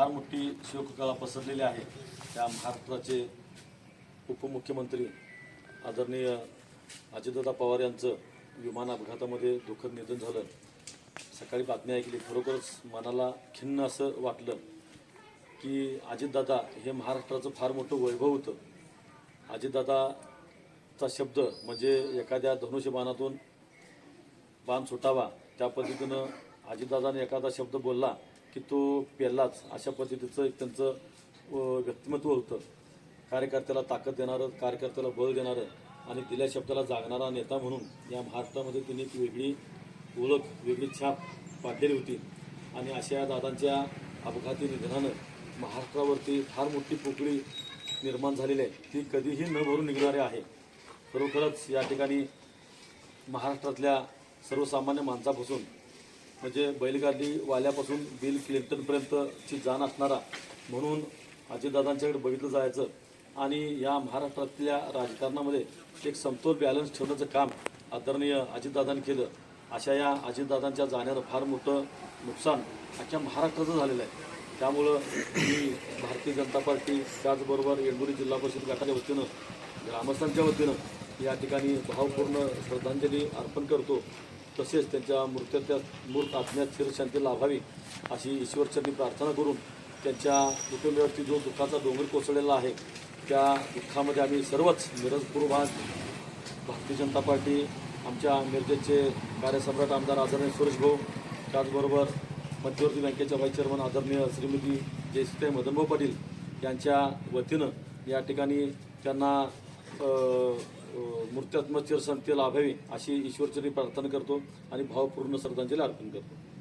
फार मोठी शिवकला पसरलेली आहे. त्या महाराष्ट्राचे उपमुख्यमंत्री आदरणीय अजितदादा पवार यांचं विमान अपघातामध्ये दुःखद निधन झालं. सकाळी बातमी ऐकली खरोखरच मनाला खिन्न असं वाटलं की अजितदादा हे महाराष्ट्राचं फार मोठं वैभव होतं. अजितदादाचा शब्द म्हणजे एखाद्या धनुष्यबाणातून बाण सुटावा त्या पद्धतीनं अजितदादाने एखादा शब्द बोलला की तो पेरलाच. अशा पद्धतीचं एक त्यांचं व्यक्तिमत्व होतं. कार्यकर्त्याला ताकद देणारं कार्यकर्त्याला बळ देणारं आणि दिल्या शब्दाला जागणारा नेता म्हणून या महाराष्ट्रामध्ये त्यांनी एक वेगळी ओळख वेगळी छाप पाडलेली होती. आणि अशा या दादांच्या अपघाती निधनानं महाराष्ट्रावरती फार मोठी पोकळी निर्माण झालेली आहे. ती कधीही न भरून निघणारी आहे. खरोखरच या ठिकाणी महाराष्ट्रातल्या सर्वसामान्य माणसापासून म्हणजे बैलगाडी वाल्यापासून बिल क्लिंटनपर्यंतची जाण असणारा म्हणून अजितदादांच्याकडे बघितलं जायचं. आणि या महाराष्ट्रातल्या राजकारणामध्ये एक समतोल बॅलन्स ठेवण्याचं काम आदरणीय अजितदादांनी केलं. अशा या अजितदादांच्या जाण्याचं फार मोठं नुकसान अख्ख्या महाराष्ट्राचं झालेलं आहे. त्यामुळं मी भारतीय जनता पार्टी त्याचबरोबर येळगुरी जिल्हा परिषद गटाच्या वतीनं ग्रामस्थांच्या वतीनं या ठिकाणी भावपूर्ण श्रद्धांजली अर्पण करतो. तसेच त्यांच्या मृत्यूच्या मूर्त आत्म्यात चिरशांती लाभावी अशी ईश्वरचरणी प्रार्थना करून त्यांच्या कुटुंबियावरती जो दुःखाचा डोंगर कोसळलेला आहे त्या दुःखामध्ये आम्ही सर्वच मिरज पूर्व भाग भारतीय जनता पार्टी आमच्या मिरजेचे कार्यसम्राट आमदार आदरणीय सुरेश भाऊ त्याचबरोबर मध्यवर्ती बँकेच्या व्हाईस चेअरमन आदरणीय श्रीमती जयश्री मदनभाऊ पाटील यांच्या वतीनं या ठिकाणी त्यांना अ, अ, मूर्त्यात्मक अशी ईश्वरचरी प्रार्थना करतो आणि भावपूर्ण श्रद्धांजली अर्पण करतो.